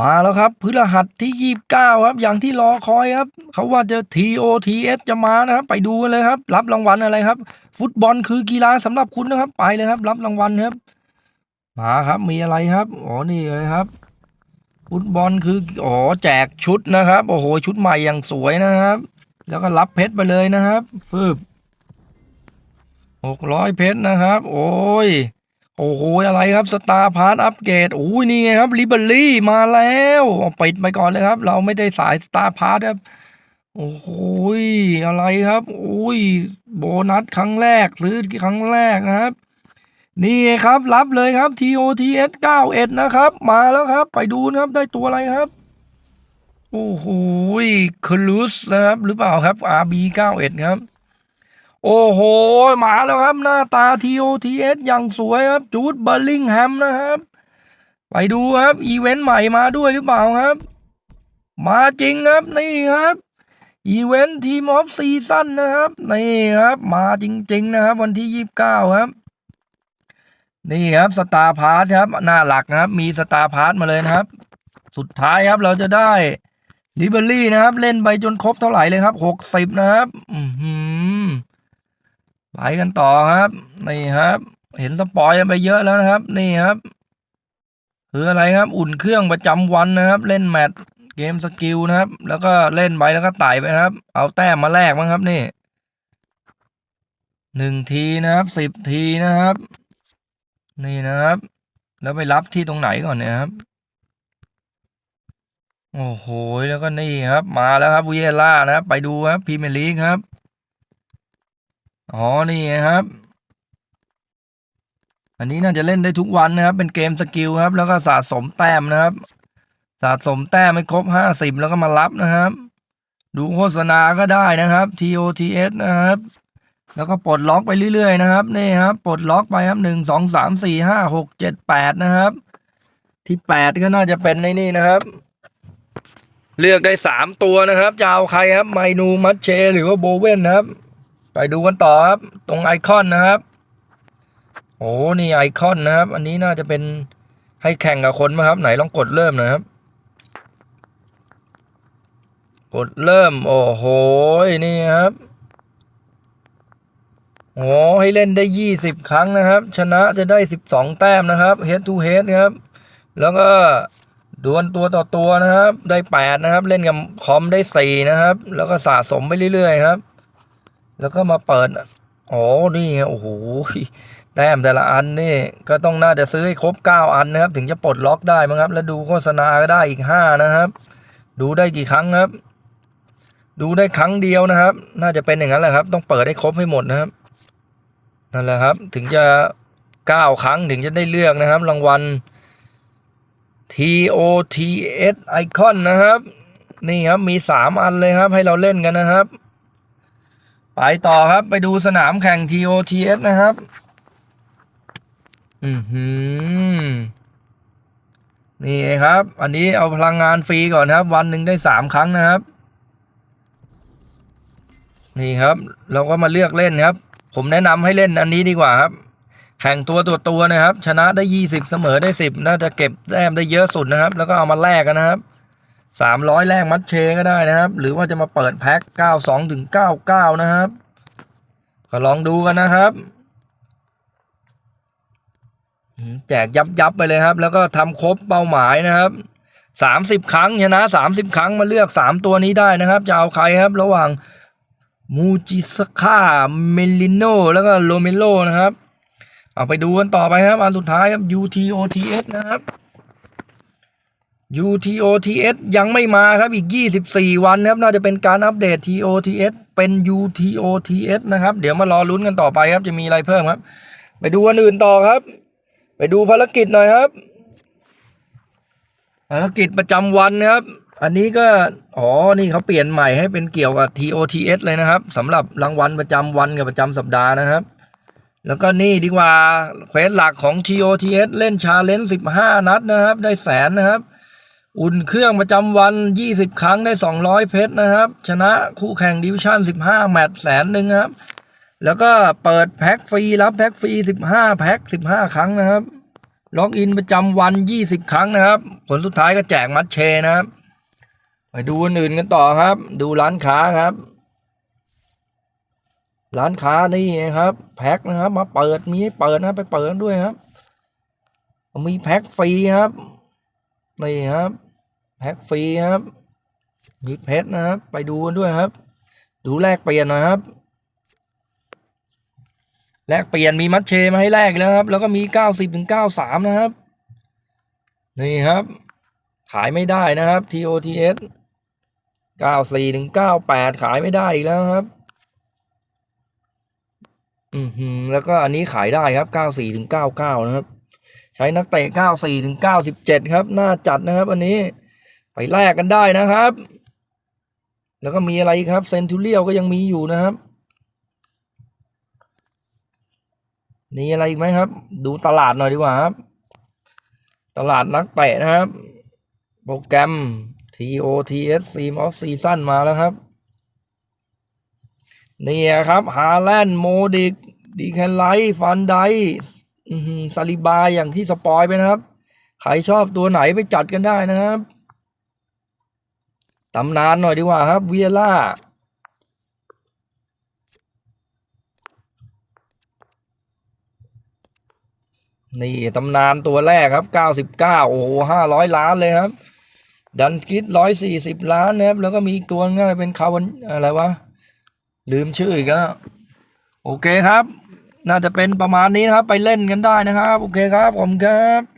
มาแล้วครับพฤหัสที่ยี่บเก้าครับ อย่างที่รอคอยครับ เขาว่าจะ TOTS จะมานะครับ ไปดูกันเลยครับ รับรางวัลอะไรครับ ฟุตบอลคือกีฬาสำหรับคุณนะครับ ไปเลยครับ รับรางวัลครับ มาครับ มีอะไรครับอ๋อนี่เลยครับ ฟุตบอลคืออ๋อแจกชุดนะครับ โอ้โห ชุดใหม่อย่างสวยนะครับ แล้วก็รับเพชรไปเลยนะครับฟืบหกร้อยเพชรนะครับ โอ้ย โอ้โหอะไรครับสตาร์พาร์ทอัปเกรดโอ้ยนี่ไงครับลิเบอรี่มาแล้วปิดไปก่อนเลยครับ เราไม่ได้สายสตาร์พาร์ทครับโอ้โหอะไรครับโอ้ยโบนัสครั้งแรกซื้อครั้งแรกนะครับ นี่ไงครับรับเลยครับ TOTS 91นะครับ มาแล้วครับ ไปดูนะครับได้ตัวอะไรครับโอ้โหคลูสนะครับ หรือเปล่าครับ RB 91ครับ โอ้โห มาแล้วครับ หน้าตา TOTS อย่างสวยครับ จูดเบอร์ลิงแฮมนะครับ ไปดูครับ อีเวนต์ใหม่มาด้วยหรือเปล่าครับ มาจริงครับ นี่ครับ อีเวนต์ทีมออฟซีซั่นนะครับ นี่ครับ มาจริง ๆ นะครับ วันที่ยี่สิบเก้าครับ นี่ครับสตาร์พาร์ทครับ หน้าหลักนะครับ มีสตาร์พาร์ทมาเลยนะครับ สุดท้ายครับเราจะได้ลิเบอรี่นะครับ เล่นไปจนครบเท่าไหร่เลยครับหกสิบนะครับ อือหือ ไปกันต่อครับ นี่ครับ เห็นสปอยไปเยอะแล้วนะครับ นี่ครับคืออะไรครับอุ่นเครื่องประจำวันนะครับ เล่นแมตช์เกมสกิลนะครับ แล้วก็เล่นไปแล้วก็ไต่ไปครับ เอาแต้มมาแลกมั้งครับนี่หนึ่งทีนะครับสิบทีนะครับ นี่นะครับ แล้วไปรับที่ตรงไหนก่อนเนี่ยครับโอ้โหแล้วก็นี่ครับ มาแล้วครับวีเอล่านะครับ ไปดูครับพรีเมียร์ลีกครับ อ๋อนี่ครับ อันนี้น่าจะเล่นได้ทุกวันนะครับ เป็นเกมสกิลครับ แล้วก็สะสมแต้มนะครับ สะสมแต้มไม่ครบห้าสิบแล้วก็มารับนะครับ ดูโฆษณาก็ได้นะครับ TOTS นะครับ แล้วก็ปลดล็อกไปเรื่อยๆนะครับนี่ครับปลดล็อกไปครับหนึ่งสองสามสี่ห้าหกเจ็ดแปดนะครับ ที่แปดก็น่าจะเป็นในนี่นะครับเลือกได้สามตัวนะครับ จะเอาใครครับ ไมนู มัชเช หรือว่าโบเว่นนะครับ ไปดูกันต่อครับ ตรงไอคอนนะครับ โอ้นี่ไอคอนนะครับ อันนี้น่าจะเป็นให้แข่งกับคนไหมครับ ไหนลองกดเริ่มหนะครับ กดเริ่ม โอ้โหนี่ครับโอ้ให้เล่นได้ยี่สิบครั้งนะครับ ชนะจะได้สิบสองแต้มนะครับ head to head ครับ แล้วก็ดวลตัวต่อตัวนะครับ ได้แปดนะครับ เล่นกับคอมได้สี่นะครับ แล้วก็สะสมไปเรื่อยๆครับ แล้วก็มาเปิดอ๋อนี่ไงโอ้โหแต้มแต่ละอันนี่ก็ต้องน่าจะซื้อให้ครบเก้าอันนะครับ ถึงจะปลดล็อกได้มั้งครับ แล้วดูโฆษณาก็ได้อีกห้านะครับ ดูได้กี่ครั้งครับ ดูได้ครั้งเดียวนะครับ น่าจะเป็นอย่างนั้นแหละครับ ต้องเปิดให้ครบให้หมดนะครับนั่นแหละครับ ถึงจะเก้าครั้งถึงจะได้เลือกนะครับ รางวัล TOTS Icon นะครับ นี่ครับมีสามอันเลยครับ ให้เราเล่นกันนะครับ ไปต่อครับไปดูสนามแข่ง TOTS นะครับ อือหือ นี่ครับ อันนี้เอาพลังงานฟรีก่อนครับ วันหนึ่งได้สามครั้งนะครับ นี่ครับ เราก็มาเลือกเล่นครับ ผมแนะนำให้เล่นอันนี้ดีกว่าครับ แข่งตัวตัวตัวนะครับ ชนะได้ยี่สิบเสมอได้สิบน่าจะเก็บแต้มได้เยอะสุดนะครับ แล้วก็เอามาแลกกันนะครับ สามร้อยแลกมัดเชก็ได้นะครับ หรือว่าจะมาเปิดแพ็คเก้าสองถึงเก้าเก้านะครับก็ลองดูกันนะครับแจกยับยับไปเลยครับ แล้วก็ทำครบเป้าหมายนะครับสามสิบครั้งชนะสามสิบครั้งมาเลือกสามตัวนี้ได้นะครับ จะเอาใครครับ ระหว่างมูจิสคาเมลิโนแล้วก็โรเมโลนะครับ เอาไปดูกันต่อไปครับ อันสุดท้ายครับ UTOTS นะครับ UTOTS ยังไม่มาครับอีก 24 วันนะครับ น่าจะเป็นการอัปเดต TOTS เป็น UTOTS นะครับ เดี๋ยวมารอลุ้นกันต่อไปครับ จะมีอะไรเพิ่มครับ ไปดูอันอื่นต่อครับ ไปดูภารกิจหน่อยครับ ภารกิจประจำวันนะครับ อันนี้ก็ อ๋อ นี่เขาเปลี่ยนใหม่ให้เป็นเกี่ยวกับ TOTS เลยนะครับสำหรับรางวัลประจำวันกับประจำสัปดาห์นะครับแล้วก็นี่ดีกว่าเควสหลักของ TOTS เล่นชาเลนจ์15 นัดนะครับ ได้แสนนะครับ อุ่นเครื่องประจำวัน 20 ครั้งได้ 200 เพชรนะครับ ชนะคู่แข่งดิวิชั่น 15 แมตช์แสนหนึ่งครับ แล้วก็เปิดแพ็คฟรี รับแพ็คฟรี 15 แพ็ค 15 ครั้งนะครับ ล็อกอินประจำวัน 20 ครั้งนะครับ ผลสุดท้ายก็แจกมัดเชนะครับ ไปดูอื่นกันต่อครับ ดูร้านค้าครับ ร้านค้านี่ครับ แพ็คนะครับ มาเปิดมีให้เปิดนะไปเปิดด้วยครับ มีแพ็คฟรีครับนี่ครับ แพ็คฟรีครับมีเพชรนะครับ ไปดูกันด้วยครับ ดูแลกเปลี่ยนหนะครับแลกเปลี่ยนมีมัดเชมาให้แลกแล้วครับ แล้วก็มีเก้าสิบถึงเก้าสามนะครับ นี่ครับ ขายไม่ได้นะครับ TOTS เก้าสี่ถึงเก้าแปดขายไม่ได้อีกแล้วครับ อือหือแล้วก็อันนี้ขายได้ครับเก้าสี่ถึงเก้าเก้านะครับ ใช้นักเตะเก้าสี่ถึงเก้าสิบเจ็ดครับ น่าจัดนะครับ อันนี้ ไปแลกกันได้นะครับ แล้วก็มีอะไรครับเซนทูเรียลก็ยังมีอยู่นะครับมีอะไรอีกไหมครับ ดูตลาดหน่อยดีกว่าครับ ตลาดนักเตะนะครับ โปรแกรม TOTS Team of Season มาแล้วครับนี่ครับ ฮาแลนด์โมดิกดีแคนไลท์ฟันไดซาลิบาอย่างที่สปอยไปนะครับ ใครชอบตัวไหนไปจัดกันได้นะครับ ตำนานหน่อยดีกว่าครับ เวียล่า นี่ตำนานตัวแรกครับเก้าสิบเก้าโอ้โหห้าร้อยล้านเลยครับ ดันกิดร้อยสี่สิบล้านนะครับ แล้วก็มีอีกตัวง่ายเป็นคาวันอะไรวะ ลืมชื่ออีกแล้วโอเคครับ น่าจะเป็นประมาณนี้นะครับ ไปเล่นกันได้นะครับ โอเคครับ ผมครับ